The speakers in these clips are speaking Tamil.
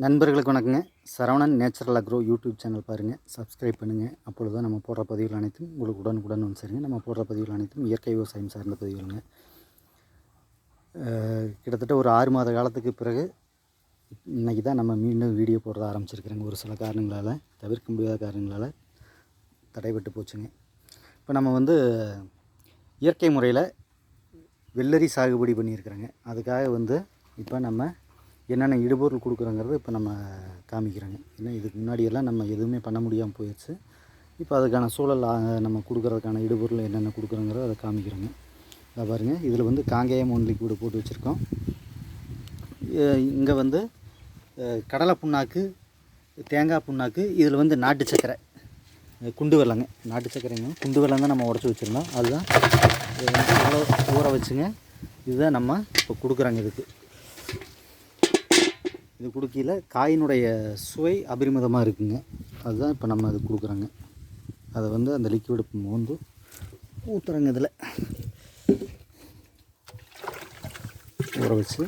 நண்பர்களுக்கு வணக்கங்க. Saravanan natural agro YouTube channel பாருங்கள் சப்ஸ்கிரைப் பண்ணுங்கள் அப்பொழுது தான் நம்ம போடுற பதிவுகள் அனைத்தும் உங்களுக்கு உடனுக்குடன் வந்து சரிங்க. நம்ம போடுற பதிவுகள் அனைத்தும் இயற்கை விவசாயம் சார்ந்த பதிவுகளுங்க. கிட்டத்தட்ட ஒரு ஆறு மாத காலத்துக்கு பிறகு இன்றைக்கி தான் நம்ம மீண்டும் வீடியோ போடுறத ஆரம்பிச்சிருக்கிறேங்க. ஒரு சில காரணங்களால் தவிர்க்க முடியாத காரணங்களால் தடைபட்டு போச்சுங்க. இப்போ நம்ம வந்து இயற்கை முறையில் வெள்ளரி சாகுபடி பண்ணியிருக்கிறேங்க. அதுக்காக வந்து இப்போ நம்ம என்னென்ன இடுபொருள் கொடுக்குறோங்கிறது இப்போ நம்ம காமிக்கிறோங்க. ஏன்னா இதுக்கு முன்னாடியெல்லாம் நம்ம எதுவுமே பண்ண முடியாமல் போயிடுச்சு இப்போ அதுக்கான சூழல் நம்ம கொடுக்குறதுக்கான இடுபொருள் என்னென்ன கொடுக்குறோங்கிறத அதை காமிக்கிறோங்க. இதை பாருங்கள் இதில் வந்து காங்கேயம் ஒன் லிக்விடு போட்டு வச்சுருக்கோம். இங்கே வந்து கடலை புண்ணாக்கு தேங்காய் புண்ணாக்கு இதில் வந்து நாட்டு சக்கரை குண்டு வெள்ளங்க. நாட்டு சக்கரைங்க குண்டு வெல்லம் தான் நம்ம உடச்சி வச்சுருந்தோம். அதுதான் ஊற ஊற வச்சுங்க. இதுதான் நம்ம இப்போ கொடுக்குறாங்க இதுக்கு. இது கொடுக்கையில் காயினுடைய சுவை அபரிமிதமாக இருக்குங்க. அதுதான் இப்போ நம்ம அது கொடுக்குறோங்க. அதை வந்து அந்த லிக்விடு மோந்து ஊற்றுறங்க இதில். ஊற வச்சு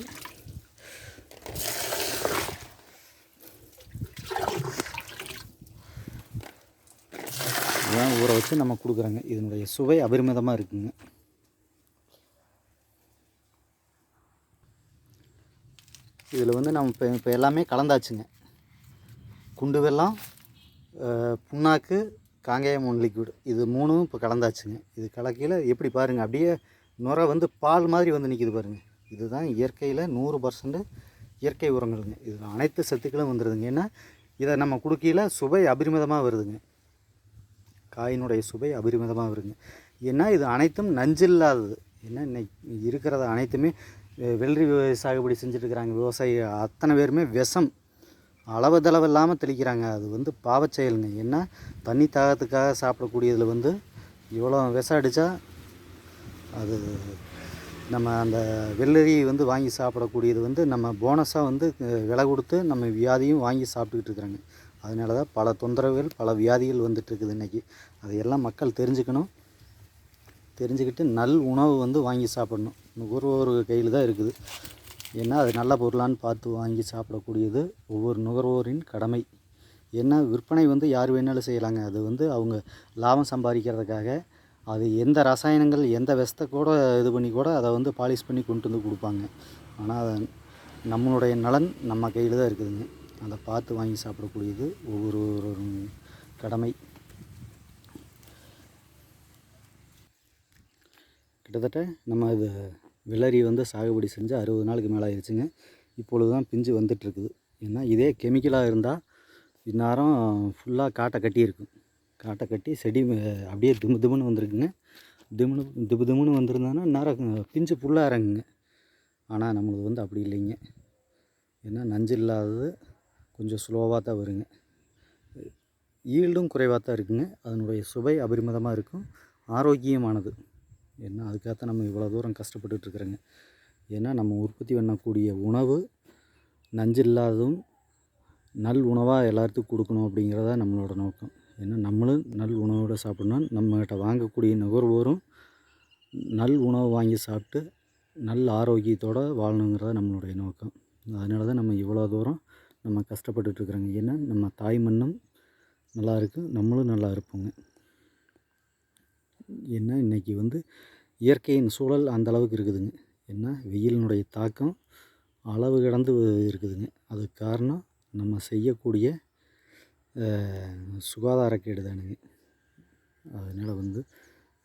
இதெல்லாம் ஊற வச்சு நம்ம கொடுக்குறோங்க. இதனுடைய சுவை அபரிமிதமாக இருக்குங்க. இதில் வந்து நம்ம இப்போ இப்போ எல்லாமே கலந்தாச்சுங்க. குண்டு வெள்ளம் புண்ணாக்கு காங்கேயம் ஒன் லிக்விட் இது மூணும் இப்போ கலந்தாச்சுங்க. இது கலக்கையில் எப்படி பாருங்கள் அப்படியே நுரை வந்து பால் மாதிரி வந்து நிற்கிது பாருங்கள் இதுதான் இயற்கையில் நூறு பர்சன்ட் இயற்கை உரங்களுங்க. இதில் அனைத்து சத்துக்களும் வந்துடுதுங்க ஏன்னா இதை நம்ம குடுக்கையில் சுவை அபரிமிதமாக வருதுங்க. காயினுடைய சுவை அபரிமிதமாக வருங்க ஏன்னா இது அனைத்தும் நஞ்சில்லாதது. ஏன்னா இன்னைக்கு இருக்கிறத அனைத்துமே வெள்ளரி சாகுபடி செஞ்சுட்டு இருக்கிறாங்க விவசாயி அத்தனை பேருமே விஷம் அளவு தளவு இல்லாமல் தெளிக்கிறாங்க. அது வந்து பாவச் செயலுங்க. ஏன்னா தண்ணி தாகத்துக்காக சாப்பிடக்கூடியதில் வந்து இவ்வளோ விஷம் அடித்தா அது நம்ம அந்த வெள்ளரி வந்து வாங்கி சாப்பிடக்கூடியது வந்து நம்ம போனஸாக வந்து விலை கொடுத்து நம்ம வியாதியும் வாங்கி சாப்பிட்டுக்கிட்டு இருக்கிறாங்க. அதனால தான் பல தொந்தரவுகள் பல வியாதிகள் வந்துட்டு இருக்குது இன்றைக்கி அதையெல்லாம் மக்கள் தெரிஞ்சுக்கணும். தெரிஞ்சுக்கிட்டு நல் உணவு வந்து வாங்கி சாப்பிடணும். நுகர்வோர் கையில் தான் இருக்குது. ஏன்னா அது நல்ல பொருளான்னு பார்த்து வாங்கி சாப்பிடக்கூடியது ஒவ்வொரு நுகர்வோரின் கடமை. ஏன்னா விற்பனை வந்து யார் வேணாலும் செய்யலாங்க. அது வந்து அவங்க லாபம் சம்பாதிக்கிறதுக்காக அது எந்த ரசாயனங்கள் எந்த விஷத்தை கூட இது பண்ணி கூட அதை வந்து பாலிஷ் பண்ணி கொண்டு வந்து கொடுப்பாங்க. ஆனால் அதை நம்மளுடைய நலன் நம்ம கையில் தான் இருக்குதுங்க. அதை பார்த்து வாங்கி சாப்பிடக்கூடியது ஒவ்வொரு கடமை. கிட்டத்தட்ட நம்ம இது வெள்ளரி வந்து சாகுபடி செஞ்சு அறுபது நாளுக்கு மேலே ஆயிடுச்சுங்க. இப்பொழுது தான் பிஞ்சு வந்துட்டுருக்குது. ஏன்னா இதே கெமிக்கலாக இருந்தால் இந்நேரம் ஃபுல்லாக காட்டை கட்டியிருக்கும். காட்டை கட்டி செடி அப்படியே திமு திமுன்னு வந்திருக்குங்க. திமுனு திபு திமுன்னு வந்திருந்தாங்கன்னா நேரம் பிஞ்சு ஃபுல்லாக இறங்குங்க. ஆனால் நம்மளுது வந்து அப்படி இல்லைங்க. ஏன்னா நஞ்சு இல்லாதது கொஞ்சம் ஸ்லோவாக தான் வருங்க. ஈல்டும் குறைவாக தான் இருக்குங்க. அதனுடைய சுவை அபரிமிதமாக இருக்கும். ஆரோக்கியமானது. ஏன்னா அதுக்காகத்தான் நம்ம இவ்வளோ தூரம் கஷ்டப்பட்டுட்டு இருக்கிறோங்க ஏன்னா நம்ம உற்பத்தி பண்ணக்கூடிய உணவு நஞ்சு இல்லாததும் நல் உணவாக எல்லாத்துக்கும் கொடுக்கணும் அப்படிங்கிறதா நம்மளோட நோக்கம். ஏன்னா நம்மளும் நல் உணவோடு சாப்பிட்ணும் நம்மகிட்ட வாங்கக்கூடிய நுகர்வோரும் நல் உணவு வாங்கி சாப்பிட்டு நல் ஆரோக்கியத்தோடு வாழணுங்கிறத நம்மளுடைய நோக்கம். அதனால தான் நம்ம இவ்வளோ தூரம் நம்ம கஷ்டப்பட்டுட்ருக்குறோங்க ஏன்னா நம்ம தாய் மண்ணும் நல்லா இருக்கும் நம்மளும் நல்லா இருப்போங்க. ஏன்னா இன்றைக்கி வந்து இயற்கையின் சூழல் அந்த அளவுக்கு இருக்குதுங்க. ஏன்னா வெயிலினுடைய தாக்கம் அளவு கடந்து இருக்குதுங்க. அதுக்கு காரணம் நம்ம செய்யக்கூடிய சுகாதார சுகாதாரக்கேடு தானுங்க. அதனால் வந்து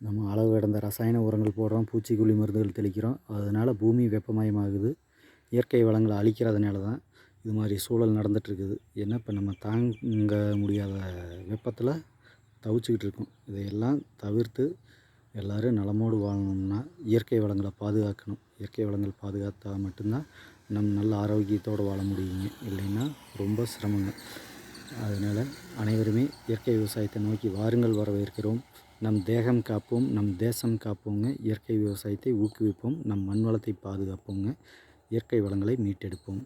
நம்ம அளவு கடந்த ரசாயன உரங்கள் போடுறோம் பூச்சிக்கொல்லி மருந்துகள் தெளிக்கிறோம். அதனால் பூமி வெப்பமயமாகுது. இயற்கை வளங்களை அழிக்கிறதுனால தான் இது மாதிரி சூழல் நடந்துகிட்ருக்குது ஏன்னா இப்போ நம்ம தாங்க முடியாத வெப்பத்தில் தவிச்சுக்கிட்டு இருக்கோம் இதையெல்லாம் தவிர்த்து எல்லோரும் நலமோடு வாழணும்னா இயற்கை வளங்களை பாதுகாக்கணும். இயற்கை வளங்கள் பாதுகாத்தா மட்டும்தான் நம் நல்ல ஆரோக்கியத்தோடு வாழ முடியுங்க. இல்லைன்னா ரொம்ப சிரமங்க. அதனால் அனைவருமே இயற்கை விவசாயத்தை நோக்கி வாருங்கள் வரவேற்கிறோம். நம் தேகம் காப்போம் நம் தேசம் காப்போங்க. இயற்கை விவசாயத்தை ஊக்குவிப்போம் நம் மண் வளத்தை பாதுகாப்போங்க. இயற்கை வளங்களை மீட்டெடுப்போம்.